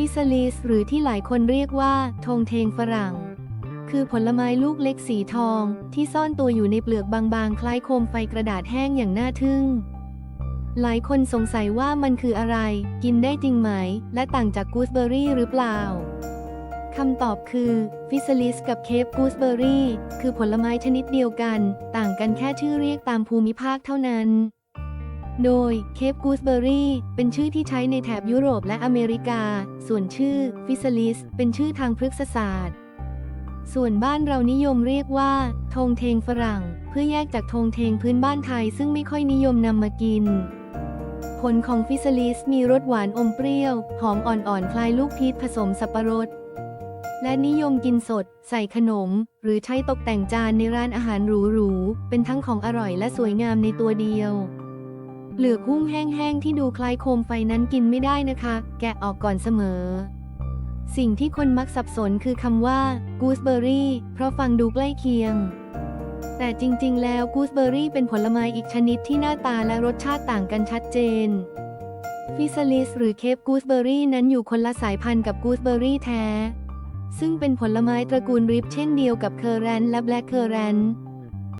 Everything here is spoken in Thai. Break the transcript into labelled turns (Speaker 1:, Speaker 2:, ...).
Speaker 1: ฟิซาลิสหรือที่หลายคนเรียกว่าธงเทงฝรั่ง คือผลไม้ลูกเล็กสีทอง ที่ซ่อนตัวอยู่ในเปลือกบางๆ คล้ายโคมไฟกระดาษแห้งอย่างน่าทึ่ง หลายคนสงสัยว่ามันคืออะไร กินได้จริงไหม และต่างจากกูสเบอรี่หรือเปล่าคำตอบคือฟิซาลิสกับเคปกูสเบอรี่คือผลไม้ชนิดเดียวกัน ต่างกันแค่ชื่อเรียกตามภูมิภาคเท่านั้น โดยเคปกูสเบอรี่เป็นชื่อที่ใช้ในแถบยุโรปและอเมริกา ส่วนชื่อฟิซาลิสเป็นชื่อทางพฤกษศาสตร์ ส่วนบ้านเรานิยมเรียกว่าธงเทงฝรั่ง เพื่อแยกจากธงเทงพื้นบ้านไทยซึ่งไม่ค่อยนิยมนำมากิน ผลของฟิซาลิสมีรสหวานอมเปรี้ยว หอมอ่อนๆ คล้ายลูกพีชผสมสับปะรด และนิยมกินสด ใส่ขนม หรือใช้ตกแต่งจานในร้านอาหารหรูๆ เป็นทั้งของอร่อยและสวยงามในตัวเดียว เปลือกหุ้งแห้งๆที่ดูคล้ายโคมไฟนั้นกินไม่ได้นะคะ แกะออกก่อนเสมอ สิ่งที่คนมักสับสนคือคำว่ากูสเบอรี่เพราะฟังดูใกล้เคียง แต่จริงๆ แล้วกูสเบอรี่เป็นผลไม้อีกชนิดที่หน้าตาและรสชาติต่างกันชัดเจนฟิซาลิสหรือเคปกูสเบอรี่นั้นอยู่คนละสายพันธุ์กับกูสเบอรี่แท้ ซึ่งเป็นผลไม้ตระกูลริบเช่นเดียวกับเคอร์แรนและแบล็กเคอร์แรน